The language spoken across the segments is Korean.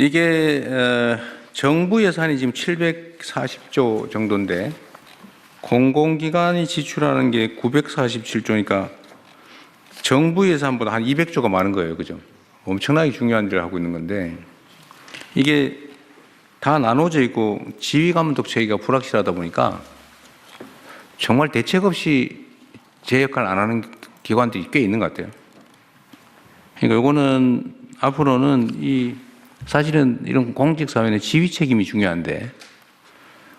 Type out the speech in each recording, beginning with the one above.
이게 어, 정부 예산이 지금 740조 정도인데 공공기관이 지출하는 게 947조니까 정부 예산보다 한 200조가 많은 거예요. 그죠? 엄청나게 중요한 일을 하고 있는 건데 이게 다 나눠져 있고 지휘 감독 체계가 불확실하다 보니까 정말 대책 없이 제 역할을 안 하는 기관들이 꽤 있는 것 같아요. 그러니까 이거는 앞으로는 이 사실은 이런 공직 사회는 지휘 책임이 중요한데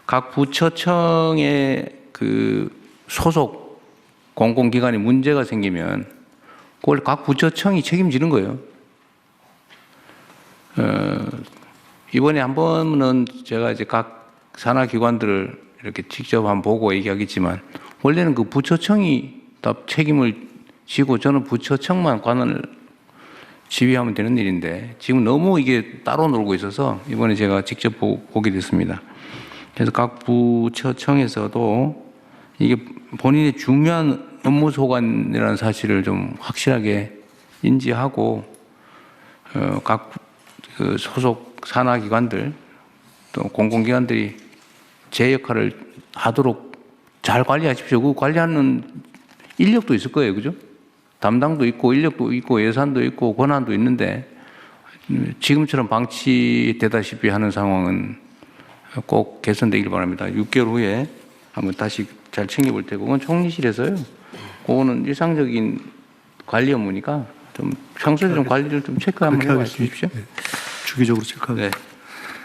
각 부처청의 그 소속 공공기관에 문제가 생기면 그걸 각 부처청이 책임지는 거예요. 어, 이번에 한 번은 제가 이제 각 산하 기관들을 이렇게 직접 한번 보고 얘기하겠지만 원래는 그 부처청이 다 책임을 지고 저는 부처청만 관을 지휘하면 되는 일인데 지금 너무 이게 따로 놀고 있어서 이번에 제가 직접 보, 보게 됐습니다. 그래서 각 부처청에서도 이게 본인의 중요한 업무 소관이라는 사실을 좀 확실하게 인지하고 어, 각 그 소속 산하 기관들 또 공공기관들이 제 역할을 하도록 잘 관리하십시오. 그 관리하는 인력도 있을 거예요, 그죠? 담당도 있고 인력도 있고 예산도 있고 권한도 있는데 지금처럼 방치되다시피 하는 상황은 꼭 개선되길 바랍니다. 6개월 후에 한번 다시 잘 챙겨볼 테고 그건 총리실에서요. 그거는 일상적인 관리 업무니까 좀 평소에 좀 관리를 좀 체크 한번 해봐. 주십시오. 네. 주기적으로 체크하겠습니다. 네.